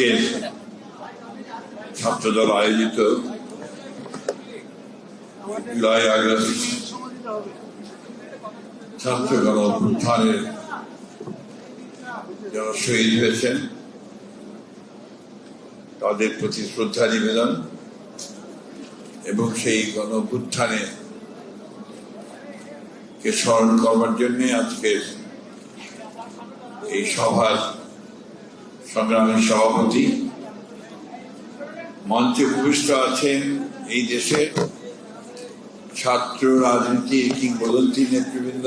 আজকের ছাত্রদল আয়োজিত July August ছাত্র গণ অভ্যুত্থানের যারা শহীদ হয়েছেন, তাদের প্রতি শ্রদ্ধা নিবেদন এবং সেই গণ কে স্মরণ করবার জন্য আজকের এই সভার সংগ্রামী সভাপতি, মঞ্চে উপবিষ্ট আছেন এই দেশের ছাত্র রাজনীতির কিংবদন্তি নেতৃবৃন্দ,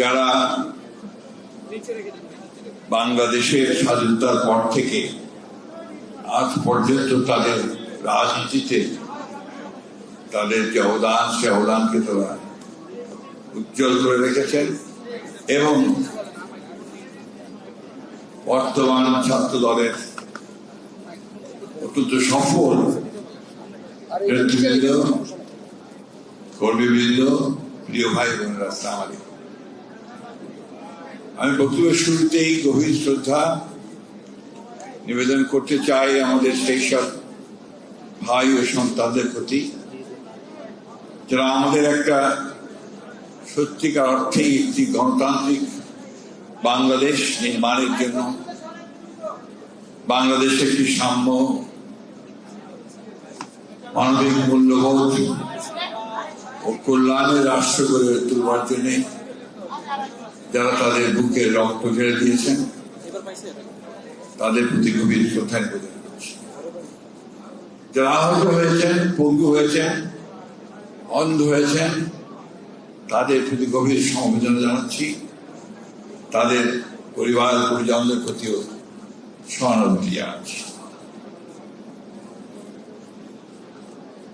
যারা বাংলাদেশের স্বাধীনতার পর থেকে আজ পর্যন্ত তাদের রাজনীতিতে তাদের যে অবদান, সে অবদানকে তারা উজ্জ্বল করে রেখেছেন এবং বর্তমান ছাত্র দলের অত্যন্ত সফল নেতৃবৃন্দ, কর্মীবৃন্দ, প্রিয় ভাই বোনেরা আসসালাম আমি বক্তব্যের শুরুতেই গভীর শ্রদ্ধা নিবেদন করতে চাই আমাদের সেই সব ভাই ও সন্তানদের প্রতি, যারা আমাদের একটা সত্যিকার অর্থেই একটি গণতান্ত্রিক বাংলাদেশ নির্মাণের জন্য বাংলাদেশ একটি সাম্য, মানবিক মূল্যবোধ ও কল্যাণের রাষ্ট্র গড়ে তুলবার জন্য যারা তাদের বুকে রক্ত ফেলে দিয়েছেন, তাদের প্রতি গভীর শ্রদ্ধা যারা আহত হয়েছেন, পঙ্গু হয়েছেন, অন্ধ হয়েছেন, তাদের প্রতি গভীর সমবেদনা জানাচ্ছি। তাদের পরিবার পরিজনদের প্রতিও সহানুভূতি জানাচ্ছি।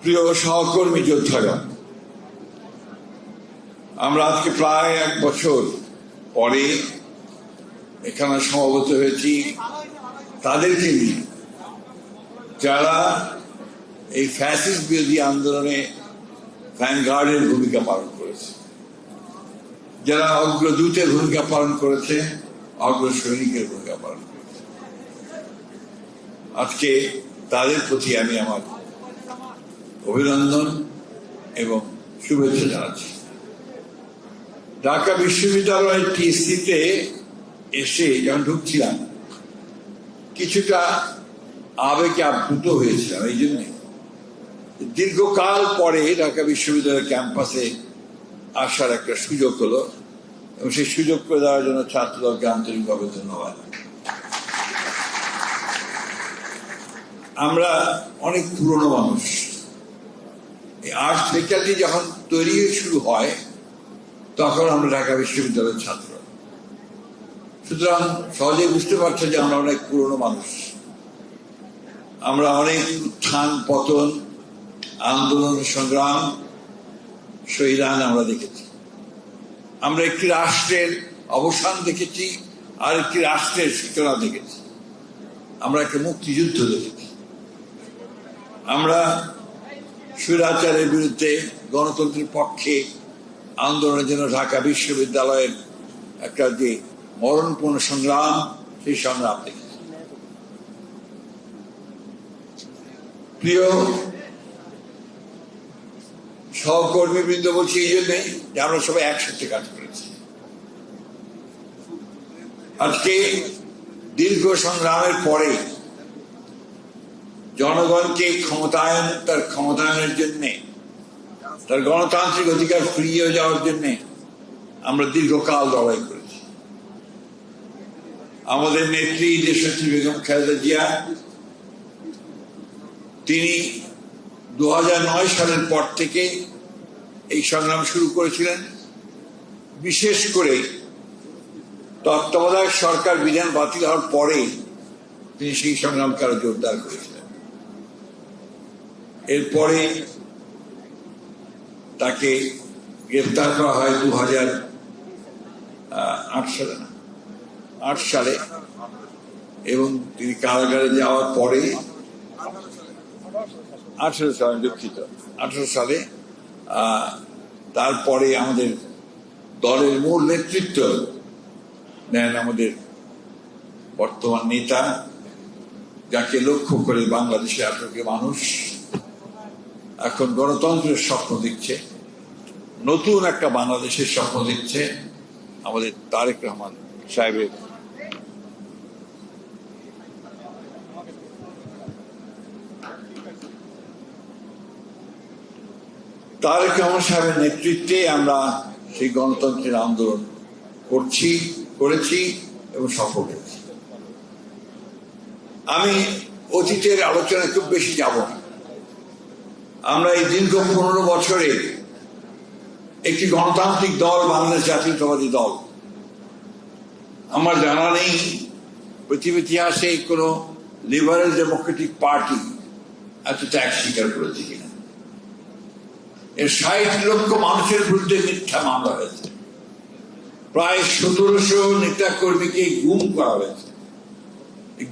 প্রিয় সহকর্মী যোদ্ধাগণ, আমরা আজকে প্রায় এক বছর পরে এখানে সমাবেত হয়েছি। তাদেরকে নিয়ে যারা এই ফ্যাসিস্ট বিরোধী আন্দোলনে ভ্যানগার্ডের ভূমিকা পালন যারা অগ্রদূতের ভূমিকা পালন করেছে অগ্র সৈনিকের ভূমিকা পালন করেছে। আজকে তাদের প্রতি আমি আমার অভিনন্দন এবং শুভেচ্ছা জানাচ্ছি। ঢাকা বিশ্ববিদ্যালয়ের টিএসসিতে এসে যখন ঢুকছিলাম, কিছুটা আবেগে আপ্লুত হয়েছিলাম, এই জন্যে। দীর্ঘকাল পরে ঢাকা বিশ্ববিদ্যালয়ের ক্যাম্পাসে আসার একটা সুযোগ হলো। এবং সেই সুযোগ করে দেওয়ার জন্য ছাত্রদলকে আন্তরিকভাবে ধন্যবাদ আমরা অনেক পুরনো মানুষ। এই আর্টস ফেকাল্টি যখন তৈরি শুরু হয়, তখন আমরা ঢাকা বিশ্ববিদ্যালয়ের ছাত্র। সুতরাং সহজে বুঝতে পারছ যে আমরা অনেক পুরনো মানুষ। আমরা অনেক উত্থান, পতন, আন্দোলন, সংগ্রাম শহীদান আমরা দেখেছি। আমরা একটি রাষ্ট্রের অবসান দেখেছি, আর একটি রাষ্ট্রের সূচনা দেখেছি। আমরা একটা মুক্তিযুদ্ধ দেখেছি। আমরা সুরাচারের বিরুদ্ধে গণতন্ত্রের পক্ষে আন্দোলনের জন্য ঢাকা বিশ্ববিদ্যালয়ের একটা যে মরণপূর্ণ সংগ্রাম, সেই সংগ্রাম দেখেছি। প্রিয় সহকর্মী বৃন্দ বলছি, এই জন্যে যে আমরা সবাই একসাথে কাজ করেছি। আজকে দীর্ঘ সংগ্রামের পরে জনগণকে ক্ষমতায়ন, তার ক্ষমতায়নের জন্যে, তার গণতান্ত্রিক অধিকার ফিরিয়ে যাওয়ার জন্যে আমরা দীর্ঘকাল লড়াই করেছি। আমাদের নেত্রী দেশত্রী বেগম খালেদা জিয়া, তিনি দু হাজার নয় সালের পর থেকে এই সংগ্রাম শুরু করেছিলেন। বিশেষ করে তত্ত্বাবধায়ক সরকার বিধান বাতিল হওয়ার পরে তিনি সেই সংগ্রামকে আরও জোরদার করেছিলেন। এরপরে তাকে গ্রেফতার করা হয় দু হাজার আট সালে আট সালে। এবং তিনি কারাগারে যাওয়ার পরে আঠারো সালে দুঃখিত। আঠারো সালে তারপরে আমাদের দলের মূল নেতৃত্ব নেন আমাদের বর্তমান নেতা, যাকে লক্ষ্য করে বাংলাদেশে আটকে মানুষ। এখন গণতন্ত্রের স্বপ্ন দেখছে, নতুন একটা বাংলাদেশের স্বপ্ন দেখছে আমাদের তারেক রহমান সাহেবের তারেক রহমান সাহেবের নেতৃত্বে আমরা সেই গণতন্ত্রের আন্দোলন করছি, করেছি এবং সফল হয়েছি। আমি অতীতের আলোচনায় খুব বেশি যাব আমরা এই দীর্ঘ পনেরো বছরে একটি গণতান্ত্রিক দল, বাংলাদেশ জাতীয়তাবাদী দল। আমার জানা নেই পৃথিবী ইতিহাসে কোনো লিবারেল ডেমোক্রেটিক পার্টি এত ত্যাগ স্বীকার এর ষাট লক্ষ মানুষের বিরুদ্ধে মিথ্যা মামলা হয়েছে। প্রায় সতেরোশো নেতা কর্মীকে গুম করা হয়েছে।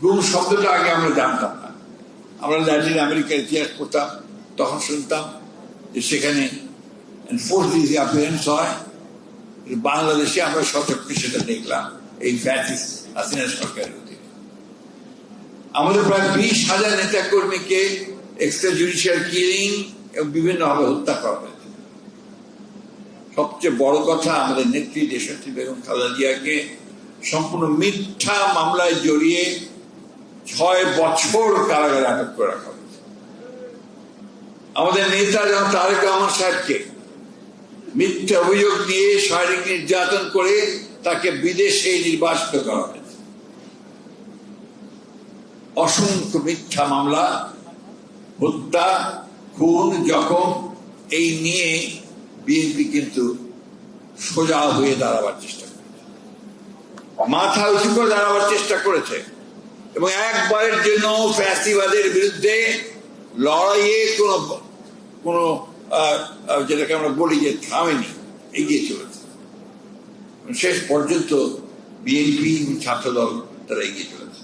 গুম শব্দটা আগে আমরা জানতাম না। আমরা ল্যাটিন আমেরিকার ইতিহাস পড়তাম, তখন শুনতাম যে সেখানে ফোর্স অ্যাপিয়ারেন্স হয়। বাংলাদেশে আমরা সচক্ষে সেটা দেখলাম, এই ফ্যাসিস হাসিনা সরকারের অধীনে। আমাদের প্রায় বিশ হাজার নেতা কর্মীকে এক্সট্রা জুডিশিয়াল কিলিং এবং বিভিন্নভাবে হত্যা করা হয়েছে। সবচেয়ে বড় কথা আমাদের নেত্রী দেশনেত্রী বেগম খালেদা জিয়াকে সম্পূর্ণ মিথ্যা মামলায় জড়িয়ে ছয় বছর কারাগারে আটক করে রাখা হয়েছে। আমাদের নেতা যেমন তারেক রহমান সাহেবকে মিথ্যা অভিযোগ দিয়ে শারীরিক নির্যাতন করে তাকে বিদেশে নির্বাসিত করা হয়েছে। অসংখ্য মিথ্যা মামলা, হত্যা খুন জখম এই নিয়ে বিএনপি কিন্তু সোজা হয়ে দাঁড়াবার চেষ্টা করেছে মাথা উঁচু করে দাঁড়াবার চেষ্টা করেছে। এবং একবারের জন্য ফ্যাসিবাদের বিরুদ্ধে লড়াইয়ে কোনো কোনো যেটাকে আমরা বলি যে থামেনি, এগিয়ে চলেছে। শেষ পর্যন্ত বিএনপি ছাত্রদল তারা এগিয়ে চলেছে।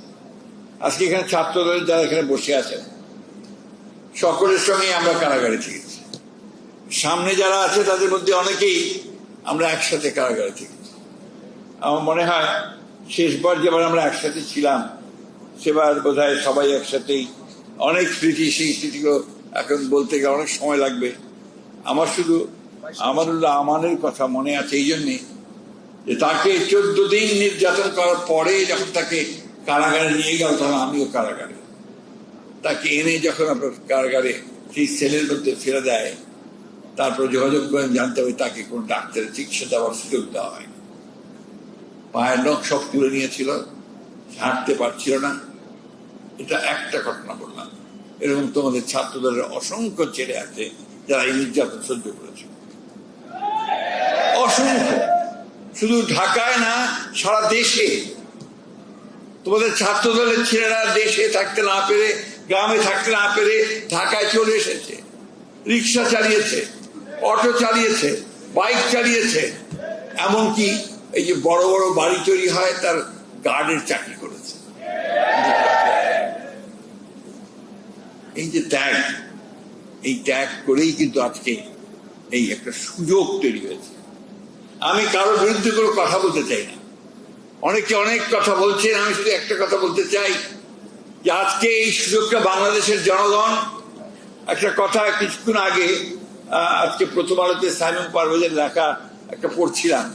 আজকে এখানে ছাত্রদলের যারা এখানে বসে আছেন সকলের সঙ্গে আমরা কারাগারে থেকেছি সামনে যারা আছে, তাদের মধ্যে অনেকেই আমরা একসাথে কারাগারে থেকেছি আমার মনে হয়, শেষবার যেবার আমরা একসাথে ছিলাম, সেবার বোধ সবাই একসাথেই অনেক স্মৃতি, সেই স্মৃতিগুলো এখন বলতে গেলে অনেক সময় লাগবে। আমার শুধু আমানুল্লাহ আমানের কথা মনে আছে এই জন্যে যে তাকে চোদ্দ দিন নির্যাতন করার পরে যখন তাকে কারাগারে নিয়ে গেল, তখন আমিও কারাগারে। তাকে এনে যখন আপনার কারাগারে সেই সেলের মধ্যে ফেলে দেয়, তারপর যোগাযোগ করেন, জানতে হবে তাকে কোন ডাক্তারের চিকিৎসা দেওয়ার সুযোগ দেওয়া হয় পায়ের নখ সব তুলে নিয়েছিল, হাঁটতে পারছিল না। এটা একটা ঘটনা বললাম। এরকম তোমাদের ছাত্রদের অসংখ্য ছেলে আছে যারা এই নির্যাতন সহ্য করেছে। অসংখ্য। শুধু ঢাকায় না, সারা দেশে। তোমাদের ছাত্র দলের ছেলেরা দেশে থাকতে না পেরে গ্রামে থাকতে না পেরে ঢাকায় চলে এসেছে। রিক্সা চালিয়েছে, অটো চালিয়েছে, বাইক চালিয়েছে। এমনকি এই যে বড় বড় বাড়ি তৈরি হয়, তার গার্ডের চাকরি করেছে। এই যে ত্যাগ এই ত্যাগ করেই কিন্তু আজকে এই একটা সুযোগ তৈরি হয়েছে। আমি কারোর বিরুদ্ধে কোনো কথা বলতে চাই না। অনেকে অনেক কথা বলছেন, আমি শুধু একটা কথা বলতে চাই যে আজকে এই সুযোগটা বাংলাদেশের জনগণ, একটা কথা কিছুক্ষণ আগে আজকে প্রথম আলোতে সাইমন পারভেজের লেখা একটা পড়ছিলাম।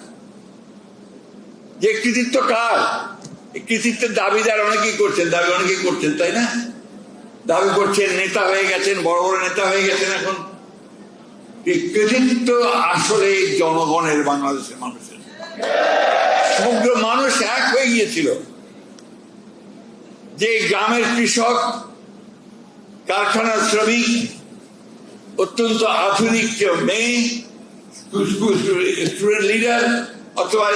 যে কৃতিত্ব কার? কৃতিত্বের দাবিদার অনেকেই করছেন, দাবি অনেকেই করছেন, তাই না? দাবি করছেন, নেতা হয়ে গেছেন, বড় বড় নেতা হয়ে গেছেন এখন। কৃতিত্ব আসলে জনগণের, বাংলাদেশের মানুষের। সমগ্র মানুষ এক হয়ে গিয়েছিল। যে গ্রামের কৃষক, কারখানার শ্রমিক, অত্যন্ত আধুনিক কেউ মেয়ে স্টুডেন্ট লিডার অথবা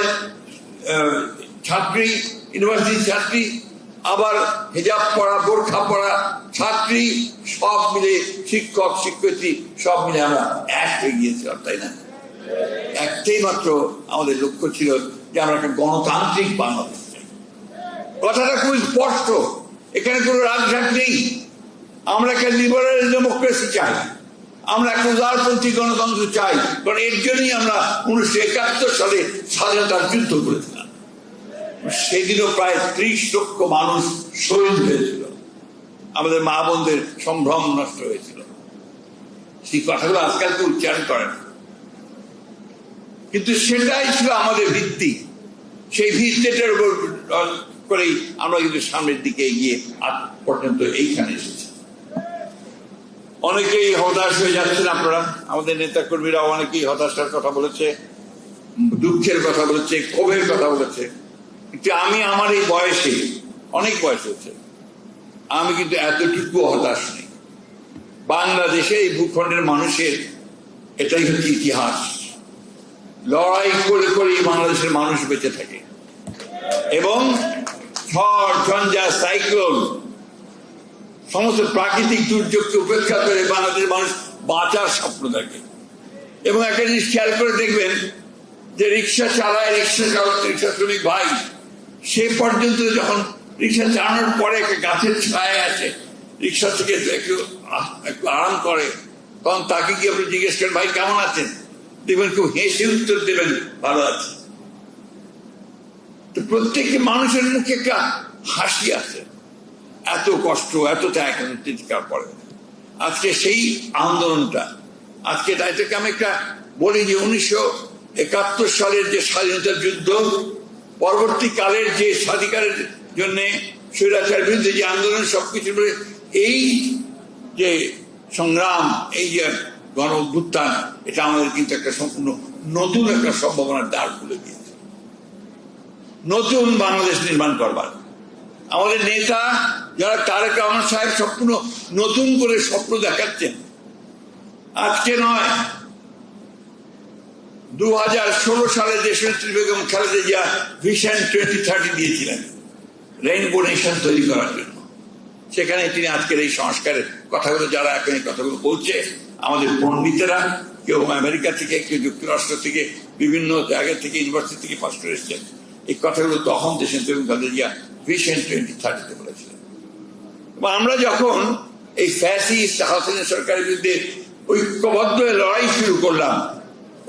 ছাত্রী ইউনিভার্সিটি ছাত্রী, আবার হেজাব পড়া, বোরখা পড়া ছাত্রী, সব মিলে শিক্ষক, শিক্ষয়িত্রী, সব মিলে আমরা এক হয়ে গিয়েছিলাম, তাই না? একটাই মাত্র আমাদের লক্ষ্য ছিল যে আমরা একটা গণতান্ত্রিক বাংলাদেশ। কথাটা খুব স্পষ্ট। এখানে কোনো রাগঢাক নেই। আমরা একটা লিবারেল ডেমোক্রেসি চাই। আমরা একটা উদারপন্থী গণতন্ত্র চাই। কারণ এর জন্যই আমরা উনিশশো একাত্তর সালে স্বাধীনতার যুদ্ধ করেছিলাম। সেদিনও প্রায় ত্রিশ লক্ষ মানুষ শহীদ হয়েছিল। আমাদের মা বোনদের সম্ভ্রম নষ্ট হয়েছিল। সেই কথাগুলো আজকাল কেউ উচ্চারণ করে না। কিন্তু সেটাই ছিল আমাদের ভিত্তি। সেই ভিত্তিটার উপর করেই আমরা কিন্তু সামনের দিকে এগিয়ে আজ পর্যন্ত এইখানে এসেছি। অনেকেই হতাশ হয়ে যাচ্ছেন আপনারা। আমাদের নেতা কর্মীরা অনেকেই হতাশার কথা বলেছে, দুঃখের কথা বলেছে, ক্ষোভের কথা বলেছে। কিন্তু আমি আমার এই বয়সে, অনেক বয়স হচ্ছে আমি কিন্তু এতটুকু হতাশ নেই। বাংলাদেশে এই ভূখণ্ডের মানুষের এটাই হচ্ছে ইতিহাস। লড়াই করে করে বাংলাদেশের মানুষ বেঁচে থাকে। এবং ঝড় ঝঞ্ঝা, সাইক্লোন, সমস্ত প্রাকৃতিক দুর্যোগকে উপেক্ষা করে বাংলাদেশের মানুষ বাঁচার স্বপ্ন দেখে। এবং একটা জিনিস খেয়াল করে দেখবেন যে রিক্সা চালায় রিক্সা চালক, রিক্সা শ্রমিক ভাই, সে পর্যন্ত যখন রিক্সা চালানোর পরে একটা গাছের ছায় আছে রিক্সা থেকে একটু একটু আরাম করে, তখন তাকে কি আপনি জিজ্ঞেস করেন, ভাই, কেমন আছেন? দেখবেন কেউ হেসে উত্তর দেবেন, ভালো আছে। তো প্রত্যেকটি মানুষের মুখে একটা হাসি আছে। এত কষ্ট, এত ত্যাগ চিৎকার পরে। আজকে সেই আন্দোলনটা, আজকে এটাকে আমি একটা বলি যে উনিশশো একাত্তর সালের যে স্বাধীনতার যুদ্ধ, পরবর্তীকালের যে স্বাধিকারের জন্য স্বৈরাচার বিরুদ্ধে যে আন্দোলন, সবকিছু এই যে সংগ্রাম, এই যে গণ এটা আমাদের কিন্তু একটা সম্পূর্ণ নতুন একটা সম্ভাবনার দ্বার খুলে দিয়েছে। নতুন বাংলাদেশ নির্মাণ করবার। আমাদের নেতা যারা তারেক রহমান সাহেব সম্পূর্ণ নতুন করে স্বপ্ন দেখাচ্ছেন। আজকে নয় দু হাজার ষোলো সালে দেশনেত্রী Begum Khaleda Zia vision twenty thirty দিয়েছিলেন রেইনবো নেশন তৈরি করার জন্য। সেখানে তিনি আজকের এই সংস্কারের কথাগুলো, যারা এখন এই কথাগুলো বলছে, আমাদের পণ্ডিতেরা, কেউ আমেরিকা থেকে, কেউ যুক্তরাষ্ট্র থেকে, বিভিন্ন জায়গা থেকে, ইউনিভার্সিটি থেকে পাশ করে এসছেন এই কথাগুলো তখন বেগম খালেদা জিয়া ভিশন টোয়েন্টি থার্টিতে বলেছিলেন। এবং আমরা যখন এই ফ্যাসিস্ট হাসিনা সরকারের বিরুদ্ধে ঐক্যবদ্ধ লড়াই শুরু করলাম,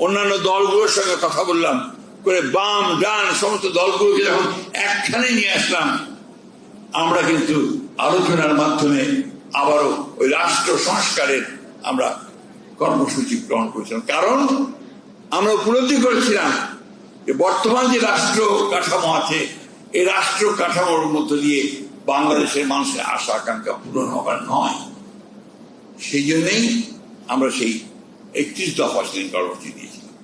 অন্যান্য দলগুলোর সঙ্গে কথা বললাম, করে বাম, ডান, সমস্ত দলগুলোকে যখন একখানে নিয়ে আসলাম, আমরা কিন্তু আলোচনার মাধ্যমে আবারও ওই রাষ্ট্র সংস্কারের আমরা কর্মসূচি গ্রহণ করেছিলাম। কারণ আমরা উপলব্ধি করেছিলাম বর্তমান যে রাষ্ট্র কাঠামো আছে, এই রাষ্ট্র কাঠামোর মধ্য দিয়ে বাংলাদেশের মানুষের আশা আকাঙ্ক্ষা পূরণ হবার নয়। সেই জন্যই আমরা সেই একত্রিশ দফা সেদিন কর্মসূচি দিয়েছিলাম।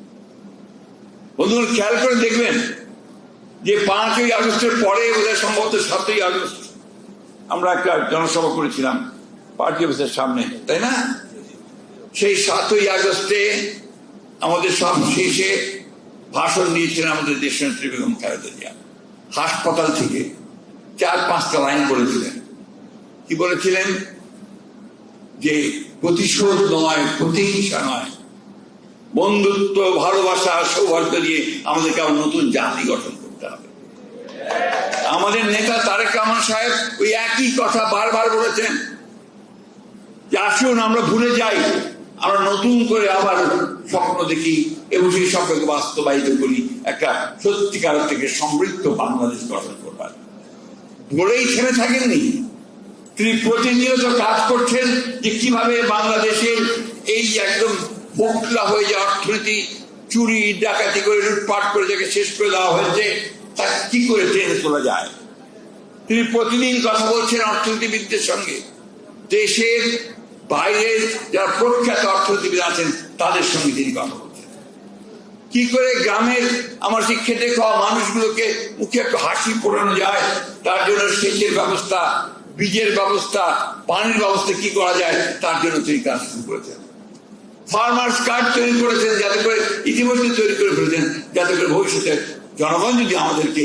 বন্ধুরা, খেয়াল করে দেখবেন যে পাঁচই আগস্টের পরে বোধহয় সম্ভবত সাতই আগস্ট আমরা একটা জনসভা করেছিলাম পার্টি অফিসের সামনে, তাই না? সেই সাতই আগস্টে আমাদের সব শেষে ভাষণ দিয়েছিলেন আমাদের দেশনেত্রী বেগম খালেদা জিয়া হাসপাতাল থেকে চার পাঁচটা লাইন বলেছিলেন। কি বলেছিলেন? যে প্রতিশোধ নয়, প্রতিহিংসা নয়। বন্ধুত্ব, ভালোবাসা সৌভাগ্য দিয়ে আমাদেরকে আবার নতুন জাতি গঠন করতে হবে। আমাদের নেতা তারেক রহমান সাহেব ওই একই কথা বারবার বলেছেন। যে আসুন, আমরা ভুলে যাই। আমরা নতুন করে আবার স্বপ্ন দেখি এবং সেই স্বপ্নকে বাস্তবায়িত করি, একটা সত্যিকার থেকে সমৃদ্ধ বাংলাদেশ গঠন করবার। বলেই থেমে থাকেননি। তিনি প্রতিনিয়ত কাজ করছেন যে কীভাবে বাংলাদেশের এই একদম বোকলা হয়ে যাওয়া অর্থনীতি চুরি, ডাকাতি করে লুটপাট করে যাকে শেষ করে দেওয়া হয়েছে, তা কি করে টেনে তোলা যায়? তিনি প্রতিদিন কথা বলছেন অর্থনীতিবিদদের সঙ্গে। দেশের বাইরের যারা প্রখ্যাত অর্থনীতিবিদ আছেন, তাদের সঙ্গে তিনি কথা বলছেন। কি করে গ্রামের আমার সেই খেটে খাওয়া মানুষগুলোকে মুখে একটু হাসি ফোটানো যায়, তার জন্য সেচের ব্যবস্থা, বীজের ব্যবস্থা, পানির ব্যবস্থা কি করা যায়, তার জন্য তিনি কাজ শুরু করেছেন। ফার্মার্স কার্ড তৈরি করেছেন, যাতে করে ইতিমধ্যে তৈরি করে ফেলেছেন, যাতে করে ভবিষ্যতে জনগণ যদি আমাদেরকে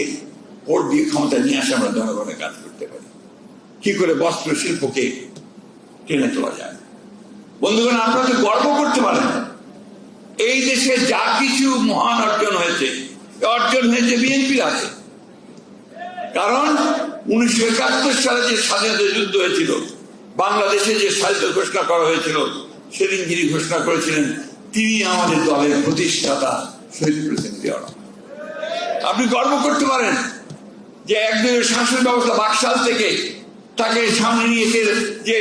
ভোট দিয়ে ক্ষমতা নিয়ে আসে, আমরা জনগণের কাজ করতে পারি। কি করে বস্ত্র শিল্পকে টেনে তোলা যায়। বন্ধুগণ, আপনারা তো গর্ব করতে পারেন। এই দেশে যা কিছু মহান অর্জন হয়েছে অর্জন হয়েছে বিএনপির হাতে। কারণ উনিশশো একাত্তর সালে যে স্বাধীনতা যুদ্ধ হয়েছিল, বাংলাদেশে যে স্বাধীনতা ঘোষণা করা হয়েছিল, সেদিন যিনি ঘোষণা করেছিলেন, তিনি আমাদের দলের প্রতিষ্ঠাতা শহীদ প্রেসিডেন্ট আপনি গর্ব করতে পারেন যে একদিনের শাসন ব্যবস্থা বাকশাল থেকে তাকে সামনে নিয়ে যে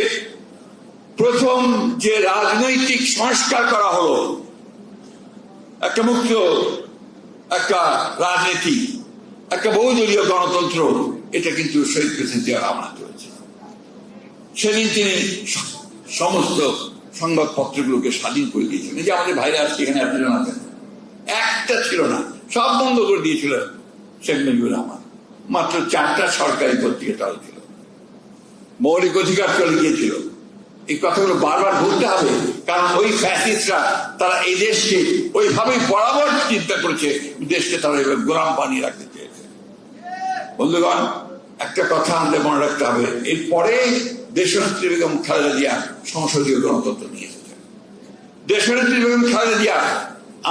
প্রথম যে রাজনৈতিক সংস্কার করা হলো, একটা মুক্ত, একটা রাজনীতি, একটা বহুদলীয় গণতন্ত্র, এটা কিন্তু শহীদ প্রেসিডেন্ট জিয়া রহমান করেছে। সেদিন তিনি সমস্ত সংবাদপত্রগুলোকে স্বাধীন করে দিয়েছিলেন। এই যে আমাদের ভাইরা আজকে এখানে এতজন আছেন একটা ছিল না। সব বন্ধ করে দিয়েছিল শেখ মুজিবুর রহমান। মাত্র চারটা সরকারি পত্রিকা চালু ছিল। মৌলিক অধিকার চলে গিয়েছিল। এই কথাগুলো বারবার বলতে হবে। কারণ ওই ফ্যাসিস্টরা, তারা এই দেশকে ওইভাবেই বরাবর চিন্তা করেছে, দেশকে তারা গোলাম বানিয়ে রাখতে চেয়েছে। বন্ধুগণ, একটা কথা আমাদের মনে রাখতে হবে। এরপরে দেশনেত্রী বেগম খালেদা জিয়া সংসদীয় গণতন্ত্র নিয়ে এসেছেন। দেশনেত্রী বেগম খালেদা জিয়া,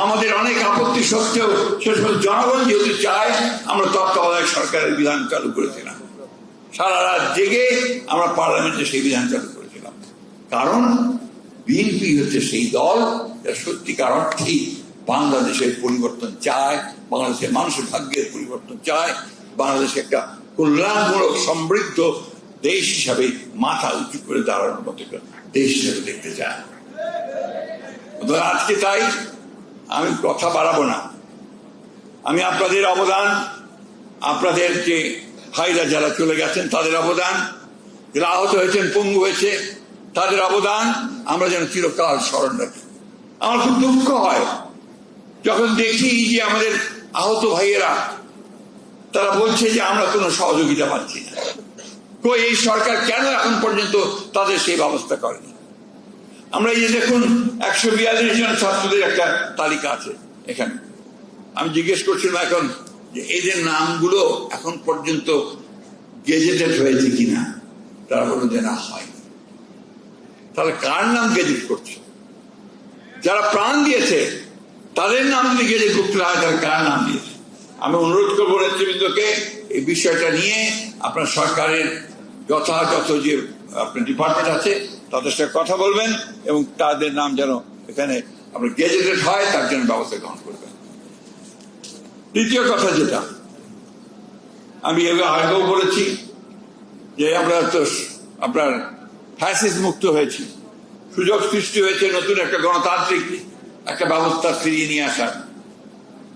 আমাদের অনেক আপত্তি সত্ত্বেও সে সময় জনগণ যেহেতু চায়, আমরা তত্ত্বাবধায়ক সরকারের বিধান চালু করেছিলাম। সারা রাত জেগে আমরা পার্লামেন্টে সেই বিধান চালু করেছিলাম কারণ বিএনপি হচ্ছে সেই দল যারা সত্যিকার অর্থেই বাংলাদেশের পরিবর্তন চায়, বাংলাদেশের মানুষের ভাগ্যের পরিবর্তন চায়, বাংলাদেশ একটা কল্যাণমূলক, সমৃদ্ধ দেশ হিসাবে মাথা উঁচু করে দাঁড়ানোর মতো দেশ হিসাবে দেখতে চায়। আজকে তাই আমি কথা বাড়াবো না। আমি আপনাদের অবদান, আপনাদের যে ভাইরা যারা চলে গেছেন তাদের অবদান, যারা আহত হয়েছেন, পঙ্গু হয়েছে তাদের অবদান আমরা যেন চিরকাল স্মরণ রাখি। আমার খুব দুঃখ হয় যখন দেখি যে আমাদের আহত ভাইয়েরা, তারা বলছে যে আমরা কোনো সহযোগিতা পাচ্ছি না। কই, এই সরকার কেন এখন পর্যন্ত তাদের সেই ব্যবস্থা করেনি? আমরা এই যে দেখুন, একশো বিয়াল্লিশ জন ছাত্রদের একটা তালিকা আছে এখানে। আমি জিজ্ঞেস করছিলাম এখন যে এদের নামগুলো এখন পর্যন্ত গেজেটেড হয়েছে কিনা? তারা বলল যে না হয় তাহলে কার নাম গেজেট করছে? যারা প্রাণ দিয়েছে, তাদের নাম যদি গেজেট করতে হয়, তাহলে কার নাম দিয়েছে? আমি অনুরোধ করব নেতৃবৃন্দকে, এই বিষয়টা নিয়ে আপনার সরকারের যথাযথ যে, আপনার ডিপার্টমেন্ট আছে, তাদের সাথে কথা বলবেন এবং তাদের নাম যেন এখানে আপনার গেজেটেড হয়, তার জন্য ব্যবস্থা গ্রহণ করবেন। দ্বিতীয় কথা যেটা, আমি এবার আগেও বলেছি যে আমরা তো আপনার ফ্যাসিস মুক্ত হয়েছে। সুযোগ সৃষ্টি হয়েছে নতুন একটা গণতান্ত্রিক একটা ব্যবস্থা ফিরিয়ে নিয়ে আসার।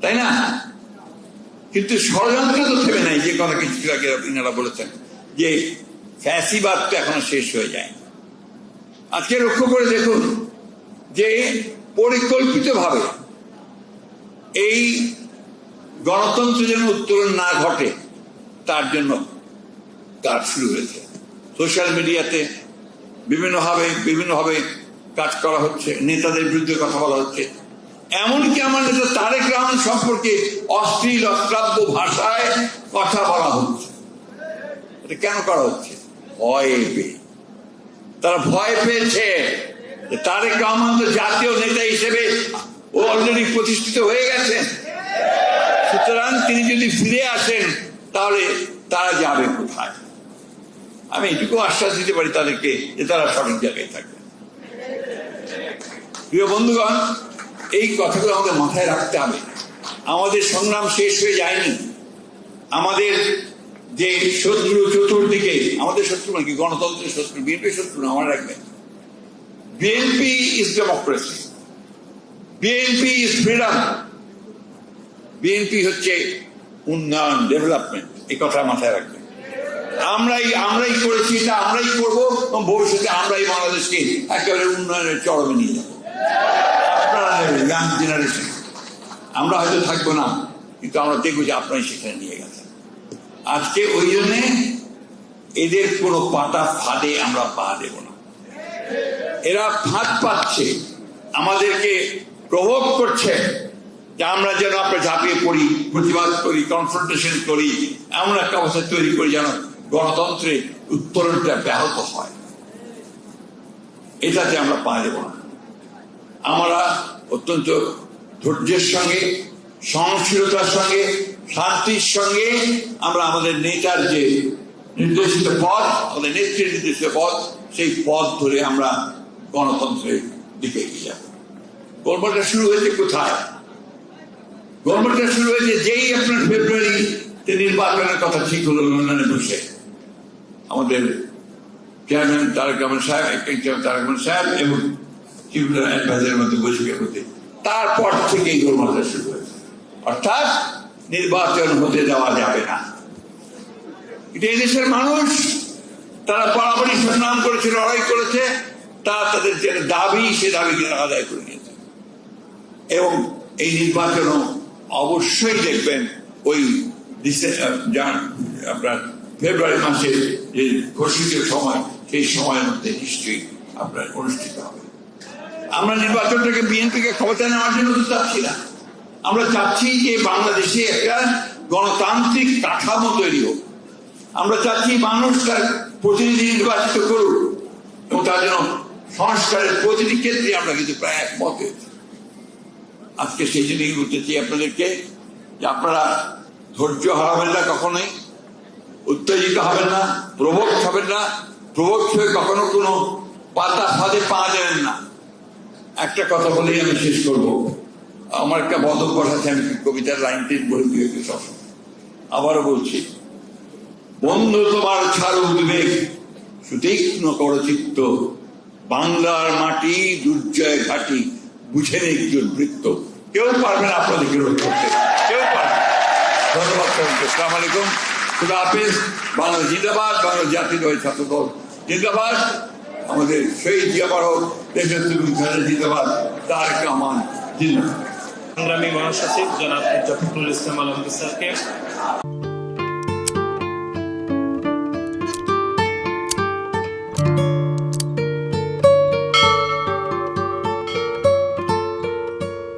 তাই না? কিন্তু ষড়যন্ত্র তো থেমে নাই, যে কথা কিছু আগে ইনারা বলেছেন, যে ফ্যাসিবাদ তো এখনও শেষ হয়ে যায় আজকে লক্ষ্য করে দেখুন যে পরিকল্পিতভাবে এই গণতন্ত্র যেন উত্তরণ না ঘটে, তার জন্য কাজ শুরু হয়েছে। সোশ্যাল মিডিয়াতে বিভিন্নভাবে বিভিন্নভাবে কাজ করা হচ্ছে, নেতাদের বিরুদ্ধে কথা বলা হচ্ছে। এমনকি আমার নেতা তারেক রহমান সম্পর্কে অশ্লীল, অশ্রাব্য ভাষায় কথা বলা হচ্ছে। এটা কেন করা হচ্ছে? ভয় পেয়ে। তারা ভয় পেয়েছে তারেক রহমান তো জাতীয় নেতা হিসেবে ও অলরেডি প্রতিষ্ঠিত হয়ে গেছেন। সুতরাং তিনি যদি ফিরে আসেন, তাহলে তারা যাবে কোথায়? আমি এটুকু আশ্বাস দিতে পারি তাদেরকে যে তারা সঠিক জায়গায় থাকবে। প্রিয় বন্ধুগণ, এই কথাগুলো আমাদের মাথায় রাখতে হবে। আমাদের সংগ্রাম শেষ হয়ে যায়নি। আমাদের যে শত্রু চতুর্দিকে, আমাদের শত্রু নাকি গণতন্ত্রের শত্রু বিএনপি শত্রু না আমার রাখবেন। BNP is democracy BNP is freedom BNP হচ্ছে উন্নয়ন ডেভেলপমেন্ট এই কথা মাথায় রাখবেন। আমরাই আমরাই করেছি এটা, আমরাই করব ভবিষ্যতে আমরাই বাংলাদেশকে একেবারে উন্নয়নের চরমে নিয়ে যাব। জেনারেশন আমরা হয়তো থাকব না, কিন্তু আমরা দেখব যে আপনারাই সেখানে নিয়ে গেছেন। আজকে ওই জন্যে এদের কোনো পাতা ফাঁদে আমরা পা দেব না। এরা ফাঁদ পাচ্ছে, আমাদেরকে প্রভোগ করছে, যে আমরা যেন আমরা ঝাঁপিয়ে পড়ি, প্রতিবাদ করি কনফ্রন্টেশন করি, এমন একটা অবস্থা তৈরি করি যেন গণতন্ত্রে উত্তরণটা ব্যাহত হয়। এটাতে আমরা পা দেব না। আমরা অত্যন্ত ধৈর্যের সঙ্গে, সহনশীলতার সঙ্গে, শান্তির সঙ্গে আমরা আমাদের নেতার যে নির্দেশিত পথ, আমাদের নেত্রীর নির্দেশিত পথ, সেই পথ ধরে আমরা গণতন্ত্রের দিকে এগিয়ে যাব। গল্পটা শুরু হয়েছে কোথায়? গল্পটা শুরু হয়েছে যেই আপনার ফেব্রুয়ারি যে নির্বাচনের কথা ঠিক হলো লন্ডনে বসে। আমাদের চেয়ারম্যান তারেক রহমান সাহেব তারেক রহমান সাহেব এবং চিফ অ্যাডভাইজারের মধ্যে বৈঠকের মধ্যে তারপর থেকেই গোলমালটা শুরু হয়েছে। অর্থাৎ নির্বাচন হতে দেওয়া যাবে না। এটা এই দেশের মানুষ, তারা বরাবরই সংগ্রাম করেছে, লড়াই করেছে তারা তাদের যে দাবি, সে দাবিকে আদায় করে নিয়েছে। এবং এই নির্বাচনও অবশ্যই দেখবেন ওই আপনার ফেব্রুয়ারি মাসে যে ঘোষিত সময়, সেই সময়ের মধ্যে নিশ্চয়ই আপনার অনুষ্ঠিত হবে। আমরা নির্বাচনটাকে বিএনপিকে ক্ষমতা নেওয়ার জন্য তো চাচ্ছি না। আমরা চাচ্ছি যে বাংলাদেশে একটা গণতান্ত্রিক কাঠামো তৈরি হোক। আমরা চাচ্ছি মানুষ তার প্রতিনিধি নির্বাচিত করুক এবং তার জন্য সংস্কারের প্রতিটি ক্ষেত্রে আমরা কিন্তু প্রায় একমত হয়েছি। আজকে সেই জন্যই বলতে চাই আপনাদেরকে যে আপনারা ধৈর্য হারাবেন না কখনোই। উত্তেজিত হবেন না প্রভোগ হবেন না প্রভোগ হয়ে কখনো কোনো পাতা ফাঁদে পা দেবেন না। একটা কথা বলেই আমি শেষ করব। আমার একটা বদ আছে আমি কবিতার লাইনটি বলে দিয়ে সব আবারও বলছি, বন্ধু তোমার ছাড় উদ্বেগ, সুতীক্ষ্ণ করো চিত্ত বাংলার মাটি দুর্জয় ঘাটি, বুঝে নেই একজন বৃত্ত। কেউ পারবে না আপনাদেরকে রোধ করতে। কেউ পারবে ধন্যবাদ সবাইকে। সালাম আলাইকুম। খুদা হাফিজ বাংলাদেশ জিন্দাবাদ, বাংলাদেশ জাতীয়তাবাদী ছাত্র দল জিন্দাবাদ। আমাদের সেই জিয়াবার হোক দেশের জিন্দাবাদ তার রহমান জিন্দাবাদ। সংগ্রামী মহাসচিব জনাব মির্জা ফখরুল ইসলাম আলমগীর স্যারকে।